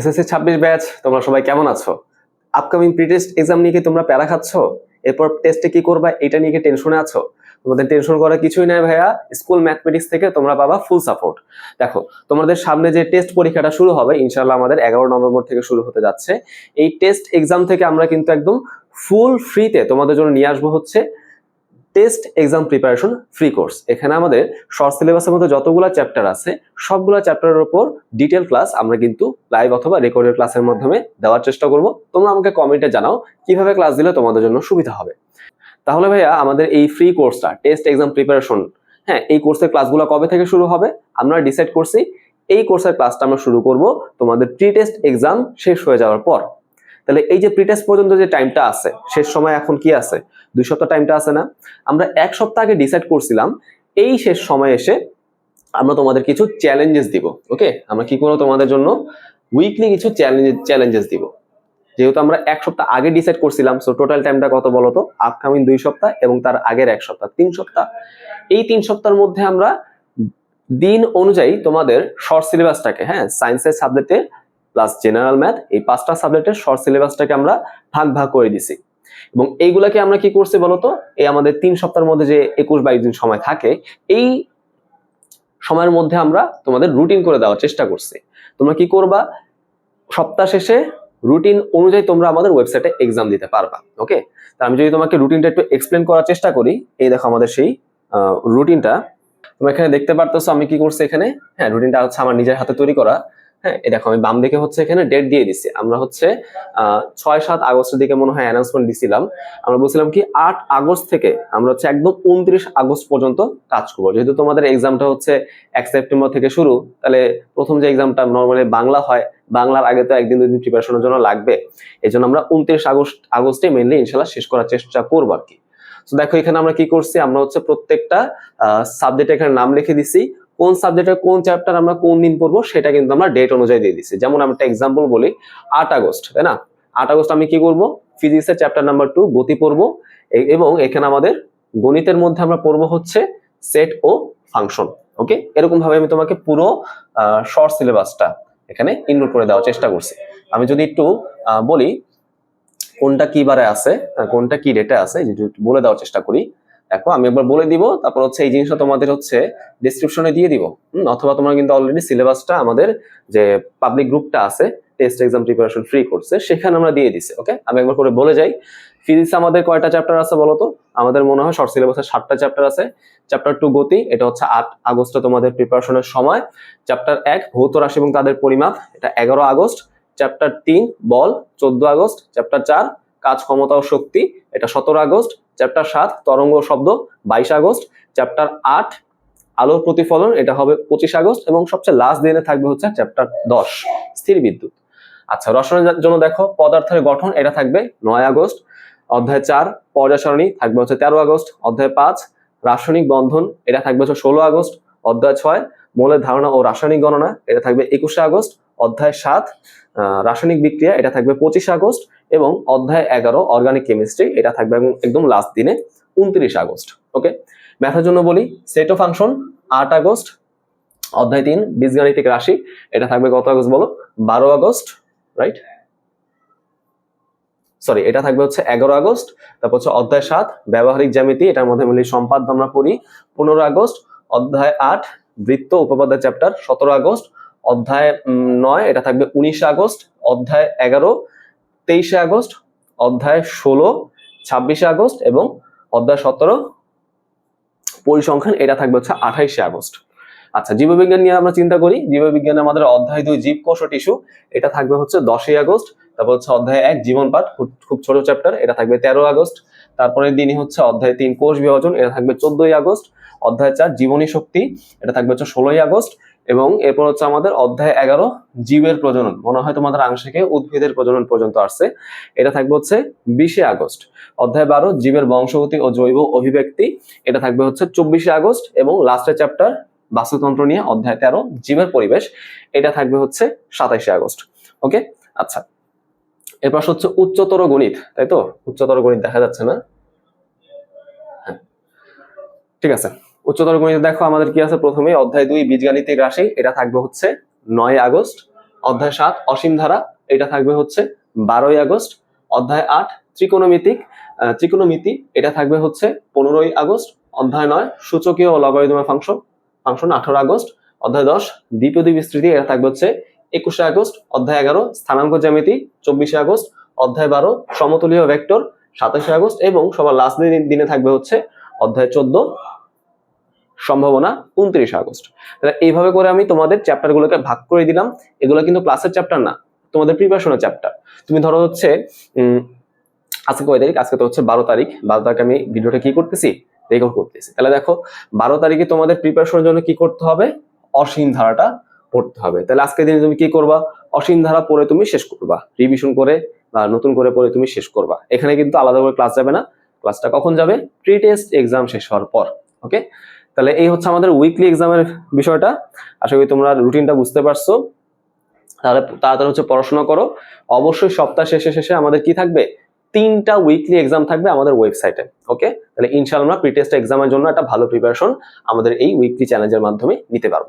SSC ছাব্বিশ batch, তোমরা সবাই কেমন আছো? আপকামিং প্রি টেস্ট এক্সাম নিয়ে কি তোমরা প্যারা খাচ্ছ? এরপর টেস্টে কি করবা, এটা নিয়ে কি টেনশনে আছো? তোমাদের টেনশন করার কিছুই নাই ভাইয়া স্কুল ম্যাথমেটিক্স থেকে তোমরা পাবা ফুল সাপোর্ট দেখো, তোমাদের সামনে যে টেস্ট পরীক্ষাটা শুরু হবে ইনশাল্লাহ আমাদের এগারো নভেম্বর থেকে শুরু হতে যাচ্ছে। এই টেস্ট এক্সাম থেকে আমরা কিন্তু একদম ফুল ফ্রিতে তোমাদের জন্য নিয়ে আসব হচ্ছে test exam preparation free course এখানে আমাদের শর্ট সিলেবাসের মধ্যে যতগুলো চ্যাপ্টার আছে, সবগুলো চ্যাপ্টারের উপর ডিটেল ক্লাস আমরা কিন্তু লাইভ অথবা রেকর্ডেড ক্লাসের মাধ্যমে দেওয়ার চেষ্টা করব। তোমরা আমাকে কমেন্টে জানাও কীভাবে ক্লাস দিলে তোমাদের জন্য সুবিধা হবে। তাহলে ভাইয়া, আমাদের এই ফ্রি কোর্সটা টেস্ট এক্সাম প্রিপারেশন হ্যাঁ এই কোর্সের ক্লাসগুলো কবে থেকে শুরু হবে? আমরা ডিসাইড করছি। এই কোর্সের ক্লাসটা আমরা শুরু করব তোমাদের প্রি টেস্ট এক্সাম শেষ হয়ে যাওয়ার পর। তাহলে এই যে প্রি টেস্ট পর্যন্ত যে টাইমটা আছে, শেষ সময় এখন কি আছে? দুই সপ্তাহ টাইমটা আছে না? আমরা এক সপ্তাহ আগে ডিসাইড করছিলাম, এই শেষ সময় এসে আমরা তোমাদের কিছু চ্যালেঞ্জেস দিব ওকে আমরা কি করব তোমাদের জন্য? উইকলি কিছু চ্যালেঞ্জ চ্যালেঞ্জেস দিব। যেহেতু আমরা এক সপ্তাহ আগে ডিসাইড করছিলাম সো টোটাল টাইমটা কত বলো তো? আপকামিং দুই সপ্তাহ এবং তার আগের এক সপ্তাহ, তিন সপ্তাহ। এই তিন সপ্তাহের মধ্যে আমরা দিন অনুযায়ী তোমাদের শর্ট সিলেবাসটাকে হ্যাঁ সায়েন্সের সাবজেক্টে প্লাস জেনারেল ম্যাথ এই পাঁচটা সাবজেক্টের শর্ট সিলেবাসটাকে আমরা ভাগ ভাগ করে দিছি। এবং এইগুলাকে আমরা কি করছি বলতো? এই আমাদের তিন সপ্তাহের মধ্যে যে একুশ বাইশ দিন সময় থাকে, এই সময়ের মধ্যে আমরা তোমাদের রুটিন করে দেওয়ার চেষ্টা করছি। তোমরা কি করবা? সপ্তাহ শেষে রুটিন অনুযায়ী তোমরা আমাদের ওয়েবসাইটে এক্সাম দিতে পারবা ওকে তা আমি যদি তোমাকে রুটিনটা একটু এক্সপ্লেন করার চেষ্টা করি, এই দেখো আমাদের সেই রুটিনটা তোমরা এখানে দেখতে পারতেছো আমি কি করছি এখানে? হ্যাঁ রুটিনটা হচ্ছে আমার নিজের হাতে তৈরি করা। হ্যাঁ এই দেখো, আমি বাম দিকে হচ্ছে এখানে ডেট দিয়ে দিচ্ছি আমরা হচ্ছে ছয় সাত আগস্টের দিকে মনে হয় অ্যানাউন্সমেন্ট দিছিলাম। আমরা বলছিলাম কি, আট আগস্ট থেকে আমরা হচ্ছে একদম উনত্রিশ আগস্ট পর্যন্ত কাজ করব। যেহেতু তোমাদের এক্সামটা হচ্ছে এক সেপ্টেম্বর থেকে শুরু, তাহলে প্রথম যে এক্সামটা নর্মালি বাংলা হয়, বাংলার আগে তো একদিন দুই দিন প্রিপারেশনের জন্য লাগবে। এই জন্য আমরা উনত্রিশ আগস্ট, আগস্টে মেনলি ইনশাল্লাহ শেষ করার চেষ্টা করব আর কি। তো দেখো, এখানে আমরা কি করছি, আমরা হচ্ছে প্রত্যেকটা সাবজেক্ট এখানে নাম লিখে দিছি। কোন সাবজেক্টের কোন চ্যাপ্টার আমরা কোন দিন পড়ব সেটা কিন্তু আমরা ডেট অনুযায়ী দিয়ে দিচ্ছি। যেমন আমি একটা এক্সাম্পল বলি, আট আগস্ট, তাই না? আট আগস্ট আমি কি করব? ফিজিক্সের চ্যাপ্টার নাম্বার টু গতি পড়ব। এবং এখানে আমাদের গণিতের মধ্যে আমরা পড়ব হচ্ছে সেট ও ফাংশন ওকে এরকম ভাবে আমি তোমাকে পুরো শর্ট সিলেবাসটা এখানে ইনক্লুড করে দেওয়ার চেষ্টা করছি। আমি যদি একটু বলি কোনটা কি বারে আছে, কোনটা কি ডেটে আছে বলে দেওয়ার চেষ্টা করি। দেখো, আমি একবার বলে দিব, তারপর হচ্ছে এই জিনিসটা তোমাদের হচ্ছে ডিসক্রিপশনে দিয়ে দিব। অথবা তোমরা কিন্তু অলরেডি সিলেবাসটা আমাদের যে পাবলিক গ্রুপটা আছে টেস্ট এক্সাম প্রিপারেশন ফ্রি কোর্সে সেখানে আমরা দিয়ে দিছি ওকে আমি একবার করে বলে যাই। ফিজিক্স আমাদের কয়টা চ্যাপ্টার আছে বলো তো আমাদের মনে হয় শর্ট সিলেবাসে সাতটা চ্যাপ্টার আছে। চ্যাপ্টার টু গতি, এটা হচ্ছে আট আগস্টে তোমাদের প্রিপারেশনের সময়। চ্যাপ্টার এক, ভৌত রাশি এবং তাদের পরিমাপ, এটা এগারো আগস্ট। চ্যাপ্টার তিন, বল, চোদ্দ আগস্ট। চ্যাপ্টার চার, কাজ ক্ষমতা ও শক্তি, এটা সতেরো আগস্ট। চ্যাপ্টার সাত, তরঙ্গ শব্দ, বাইশ আগস্ট। চ্যাপ্টার আট, আলোর প্রতিফলন, এটা হবে পঁচিশ আগস্ট এবং সবচেয়ে লাস্ট দিনে থাকবে হচ্ছে চ্যাপ্টার দশ, স্থির বিদ্যুৎ। আচ্ছা রসনের জন্য দেখো, পদার্থের গঠন, এটা থাকবে নয় আগস্ট। অধ্যায় চার পর্যায় সারণী থাকবে হচ্ছে তেরো আগস্ট। অধ্যায় পাঁচ, রাসায়নিক বন্ধন, এটা থাকবে হচ্ছে ষোলো আগস্ট। অধ্যায় ছয়, মৌলের ধারণা ও রাসায়নিক গণনা, এটা থাকবে একুশে আগস্ট। অধ্যায় সাত রাসায়নিক বিক্রিয়া, এটা থাকবে পঁচিশে আগস্ট। এবং অধ্যায় এগারো অর্গানিক কেমিস্ট্রি এটা থাকবে একদম- লাস্ট দিনে, উনত্রিশ আগস্ট ওকে ম্যাথের জন্য বলি সেট ও ফাংশন আট আগস্ট, অধ্যায় তিন, বীজগাণিতিক রাশি, এটা থাকবে কত আগস্ট বলো? বারো আগস্ট রাইট সরি এটা থাকবে হচ্ছে এগারো আগস্ট, তারপর হচ্ছে অধ্যায় সাত, ব্যবহারিক জ্যামিতি, এটার মধ্যে মিলি সম্পাদ্য আমরা পড়ি, পনেরো আগস্ট, অধ্যায় আট, বৃত্ত উপপাদ্য চ্যাপ্টার সতেরো আগস্ট, অধ্যায় নয়, এটা থাকবে উনিশে আগস্ট, অধ্যায় এগারো তেইশে আগস্ট, অধ্যায় ষোলো, ছাব্বিশে আগস্ট এবং অধ্যায় সতেরো পরিসংখ্যান এটা থাকবে হচ্ছে আঠাইশে আগস্ট। আচ্ছা জীববিজ্ঞান নিয়ে আমরা চিন্তা করি। জীববিজ্ঞানে আমাদের অধ্যায় দুই জীবকোষ ও টিস্যু, এটা থাকবে হচ্ছে দশই আগস্ট, তারপর হচ্ছে অধ্যায় এক, জীবন পাঠ, খুব- ছোট চ্যাপ্টার এটা থাকবে তেরো আগস্ট, তারপরের দিনই হচ্ছে অধ্যায় তিন, কোষ বিভাজন, এটা থাকবে চোদ্দই আগস্ট, অধ্যায় চার, জীবনী শক্তি, এটা থাকবে হচ্ছে ষোলোই আগস্ট এবং এরপর হচ্ছে আমাদের অধ্যায় এগারো, জীবের প্রজনন। মনে হয় তোমাদের আংশিকে উদ্ভিদের প্রজনন পর্যন্ত আসছে। এটা থাকবে হচ্ছে বিশে আগস্ট। অধ্যায় বারো, জীবের বংশগতি ও জৈব অভিব্যক্তি। এটা থাকবে হচ্ছে চব্বিশে আগস্ট এবং লাস্টের চ্যাপ্টার বাস্তুতন্ত্র নিয়ে অধ্যায় তেরো, জীবের পরিবেশ। এটা থাকবে হচ্ছে সাতাইশে আগস্ট। ওকে? আচ্ছা। এরপর হচ্ছে উচ্চতর গণিত, তাই তো? উচ্চতর গণিত দেখা যাচ্ছে না? হ্যাঁ। ঠিক আছে। উচ্চতর গণিত দেখো আমাদের কি আছে? প্রথমে অধ্যায় দুই, বীজগাণিতিক রাশি, এটা থাকবে হচ্ছে নয় আগস্ট। অধ্যায় সাত, অসীম ধারা, এটা থাকবে হচ্ছে বারোই আগস্ট। অধ্যায় আট, ত্রিকোণমিতিক ত্রিকোণমিতি, এটা থাকবে হচ্ছে পনেরোই আগস্ট। অধ্যায় নয়, সূচকীয় লগারিদমের ফাংশন ফাংশন আঠারো আগস্ট। অধ্যায় দশ, দ্বিপদী বিস্তৃতি, এটা থাকবে হচ্ছে একুশে আগস্ট। অধ্যায় এগারো, স্থানাঙ্ক জ্যামিতি, চব্বিশে আগস্ট। অধ্যায় বারো, সমতলীয় ভেক্টর, সাতাশে আগস্ট এবং সবার লাস্ট দিনে থাকবে হচ্ছে অধ্যায় চোদ্দ। সম্ভাবনা উনত্রিশে আগস্ট। তাহলে এইভাবে করে আমি তোমাদের চ্যাপ্টারগুলোকে ভাগ করে দিলাম। এগুলো কিন্তু ক্লাসের চ্যাপ্টার না, তোমাদের প্রিপারেশনের চ্যাপ্টার তুমি ধরো হচ্ছে আজকে কয় তারিখ? আজকে তো হচ্ছে বারো তারিখ। বারো তারিখে আমি ভিডিওটা কি করতেছি? রেকর্ড করতেছি। তাহলে দেখো, বারো তারিখে তোমাদের প্রিপারেশনের জন্য কি করতে হবে? অসীম ধারাটা পড়তে হবে। তাহলে আজকের দিনে তুমি কি করবা? অসীম ধারা পড়ে তুমি শেষ করবা। রিভিশন করে বা নতুন করে পড়ে তুমি শেষ করবা। এখানে কিন্তু আলাদা করে ক্লাস যাবে না। ক্লাসটা কখন যাবে? প্রি টেস্ট এক্সাম শেষ হওয়ার পর ওকে তাহলে এই হচ্ছে আমাদের উইকলি এক্সামের বিষয়টা। আশা করি তোমরা রুটিনটা বুঝতে পারছ। তাহলে তাড়াতাড়ি হচ্ছে পড়াশোনা করো। অবশ্যই সপ্তাহ শেষে শেষে আমাদের কি থাকবে? তিনটা উইকলি এক্সাম থাকবে আমাদের ওয়েবসাইটে ওকে তাহলে ইনশাআল্লাহ আমরা প্রি টেস্ট এক্সামের জন্য একটা ভালো প্রিপারেশন আমাদের এই উইকলি চ্যালেঞ্জের মাধ্যমে নিতে পারব।